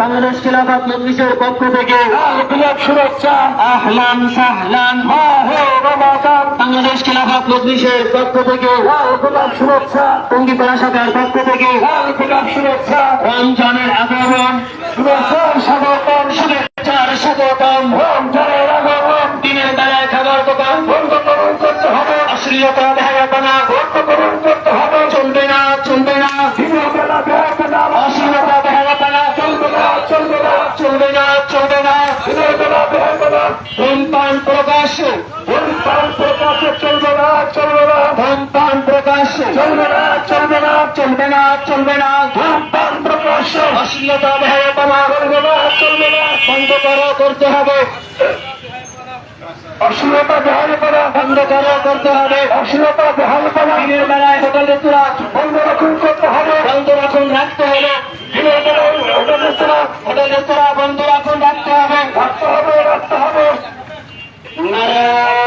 বাংলাদেশ খিলাফত মজলিসের পক্ষ থেকে শুভেচ্ছা। আহলান সাহলান। বাংলাদেশ খিলাফত মজলিসের পক্ষ থেকে শুভেচ্ছা। টঙ্গিপাড়া শাখার পক্ষ থেকে শুভেচ্ছা। রমজানের আগমন। শুভেচ্ছা স্বাগতম শুভেচ্ছার স্বাগতম। ধূমপান প্রকাশ। ধূমপান প্রকাশে চলবে না চলবে না। ধূমপান প্রকাশ। চলবে না চলবে না। চলবে না চলবে না। ধূমপান প্রকাশে। অশ্লীলতা দেখাবেনা চলবে না চলবে না। বন্ধ করো করতে হবে। অশ্লীলতা বেহাল করা বন্ধ করো করতে হবে। অশ্লীলতা বেহাল করা দিনের বেলায় হোটেল রেস্তোরাঁ বন্ধ রাখুন করতে হবে। বন্ধ রাখুন রাখতে হবে দিনের বেলায় হোটেল রেস্তোরাঁ হোটেল রেস্তোরাঁ বন্ধ রাখুন রাখতে হবে রাখতে হবে রাখতে হবে নারায়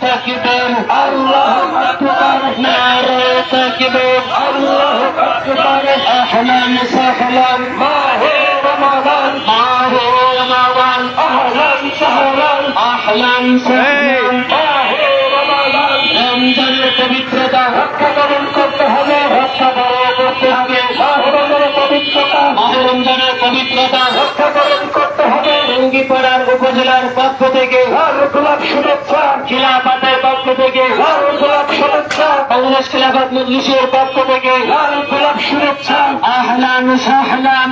তাকবীর আল্লাহ আকবার রমজানের পবিত্রতা রক্ষা করুন করতে হবে। রক্ষা করো করতে হবে মাহরমের পবিত্রতা মাহে পবিত্রতা রক্ষা করুন করতে হবে। টঙ্গিপাড়ার উপজেলার পক্ষ থেকে লাল গোলাপ শুভেচ্ছা বাংলাদেশ খিলাফত মজলিসের পক্ষ থেকে শুভেচ্ছা। আহলান সাহলান